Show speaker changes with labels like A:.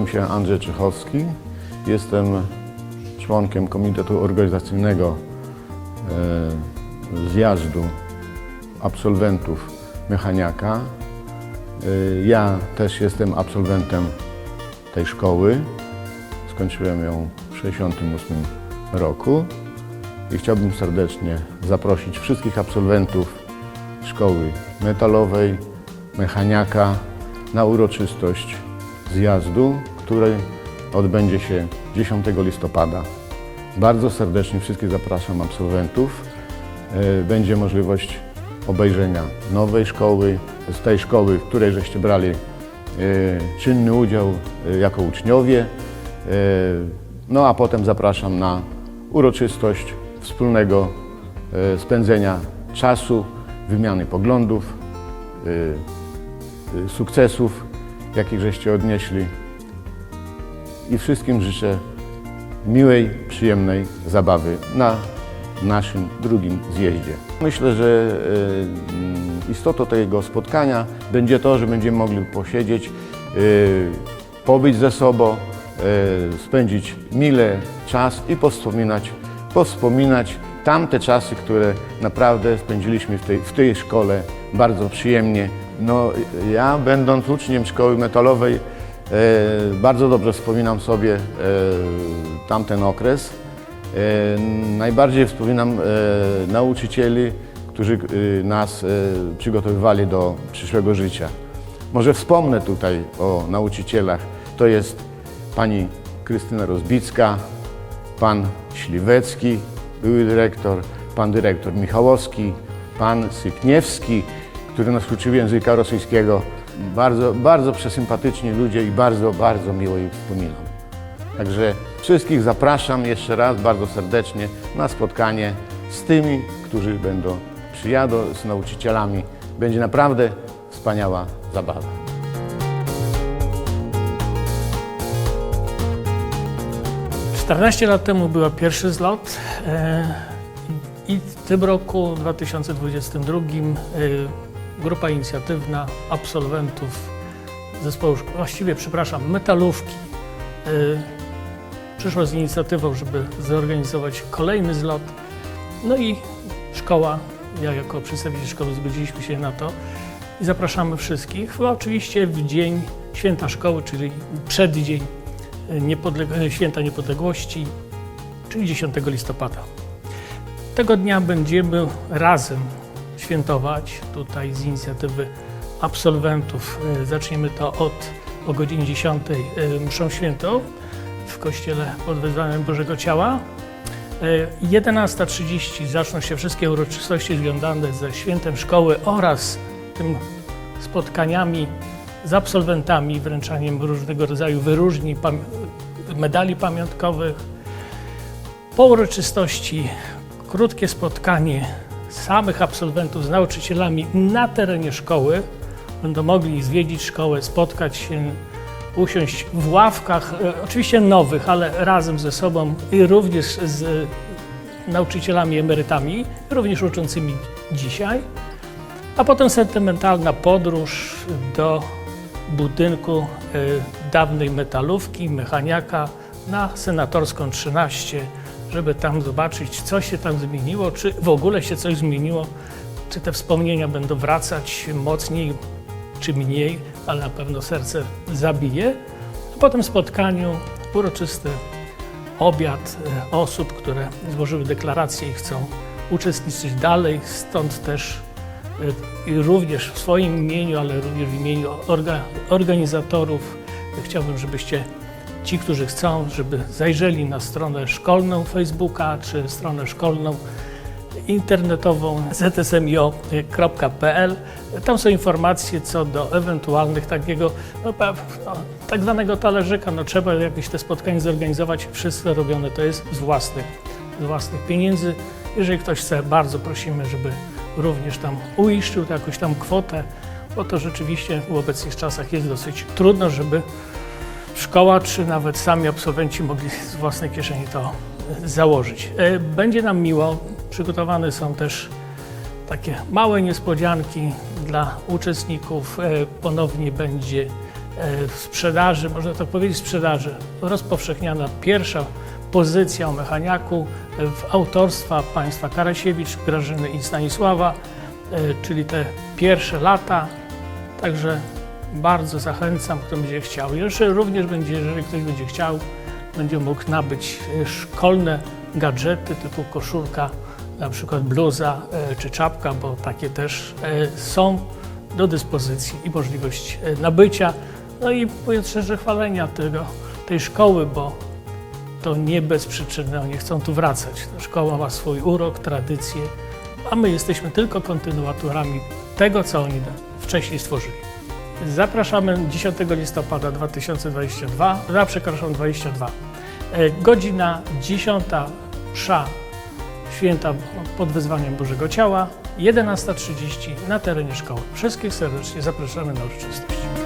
A: Nazywam się Andrzej Czychowski. Jestem członkiem Komitetu Organizacyjnego e, Zjazdu Absolwentów Mechaniaka. E, Ja też jestem absolwentem tej szkoły. Skończyłem ją w 1968 roku i chciałbym serdecznie zaprosić wszystkich absolwentów szkoły metalowej, mechaniaka na uroczystość zjazdu, który odbędzie się 10 listopada. Bardzo serdecznie wszystkich zapraszam absolwentów. E, Będzie możliwość obejrzenia nowej szkoły, z tej szkoły, w której żeście brali e, czynny udział e, jako uczniowie. No a potem zapraszam na uroczystość wspólnego spędzenia czasu, wymiany poglądów, sukcesów, jakich żeście odnieśli. I wszystkim życzę miłej, przyjemnej zabawy na naszym drugim zjeździe. Myślę, że mm, istotą tego spotkania będzie to, że będziemy mogli posiedzieć, e, pobyć ze sobą, e, spędzić mile czas i powspominać, powspominać tamte czasy, które naprawdę spędziliśmy w tej, w tej szkole bardzo przyjemnie. No, ja będąc uczniem szkoły metalowej e, bardzo dobrze wspominam sobie e, tamten okres. E, Najbardziej wspominam nauczycieli, którzy nas przygotowywali do przyszłego życia. Może wspomnę tutaj o nauczycielach. To jest pani Krystyna Rozbicka, pan Śliwecki, były dyrektor, pan dyrektor Michałowski, pan Sykniewski, który nas uczył języka rosyjskiego. Bardzo, bardzo przesympatyczni ludzie i bardzo, bardzo miło ich wspominam. Także wszystkich zapraszam jeszcze raz bardzo serdecznie na spotkanie z tymi, którzy będą przyjadą z nauczycielami. Będzie naprawdę wspaniała zabawa.
B: E, 14 lat temu był pierwszy zlot e, i w tym roku, 2022, e, grupa inicjatywna absolwentów zespołu, właściwie przepraszam, metalówki e, przyszła z inicjatywą, żeby zorganizować kolejny zlot. No i szkoła, ja jako przedstawiciel szkoły zgodziliśmy się na to i zapraszamy wszystkich. Oczywiście w dzień święta szkoły, czyli przeddzień niepodleg- święta niepodległości, czyli 10 listopada. Tego dnia będziemy razem świętować tutaj z inicjatywy absolwentów. E, Zaczniemy to od o godzinie 10 e, mszą świętą w kościele pod wezwaniem Bożego Ciała. E, 11.30 zaczną się wszystkie uroczystości związane ze świętem szkoły oraz tym spotkaniami z absolwentami, wręczaniem różnego rodzaju wyróżnień, medali pamiątkowych. Po uroczystości krótkie spotkanie samych absolwentów z nauczycielami na terenie szkoły. Będą mogli zwiedzić szkołę, spotkać się, usiąść w ławkach, e, oczywiście nowych, ale razem ze sobą i również z nauczycielami emerytami, również uczącymi dzisiaj. A potem sentymentalna podróż do budynku e, dawnej metalówki, mechaniaka na Senatorską 13, żeby tam zobaczyć, co się tam zmieniło, czy w ogóle się coś zmieniło, czy te wspomnienia będą wracać mocniej, czy mniej, ale na pewno serce zabije. A potem spotkaniu uroczysty obiad e, osób, które złożyły deklarację i chcą uczestniczyć dalej, stąd też e, również w swoim imieniu, ale również w imieniu orga, organizatorów chciałbym, żebyście ci, którzy chcą, żeby zajrzeli na stronę szkolną Facebooka czy stronę szkolną internetową zsmio.pl. Tam są informacje co do ewentualnych takiego, no, no, tak zwanego talerzyka. No, trzeba jakieś te spotkanie zorganizować. Wszystko robione to jest z własnych, z własnych pieniędzy. Jeżeli ktoś chce, bardzo prosimy, żeby również tam uiszczył jakąś tam kwotę, bo to rzeczywiście w obecnych czasach jest dosyć trudno, żeby szkoła czy nawet sami absolwenci mogli z własnej kieszeni to założyć. E, Będzie nam miło. Przygotowane są też takie małe niespodzianki dla uczestników. E, Ponownie będzie e, sprzedaży, można tak powiedzieć sprzedaży, rozpowszechniana pierwsza pozycja o mechaniaku w autorstwa państwa Karasiewicz, Grażyny i Stanisława, czyli te pierwsze lata. Także bardzo zachęcam, kto będzie chciał. Jeszcze również będzie, jeżeli ktoś będzie chciał, będzie mógł nabyć e, szkolne gadżety typu koszulka, na przykład bluza e, czy czapka, bo takie też e, są do dyspozycji i możliwość nabycia. No i mówiąc szczerze, chwalenia tego, tej szkoły, bo to nie bez przyczyny oni chcą tu wracać. Szkoła ma swój urok, tradycję, a my jesteśmy tylko kontynuatorami tego, co oni wcześniej stworzyli. Zapraszamy 10 listopada 2022, na przepraszam 22. E, Godzina 10 msza święta pod wezwaniem Bożego Ciała, 11.30 na terenie szkoły. Wszystkich serdecznie zapraszamy na uroczystość.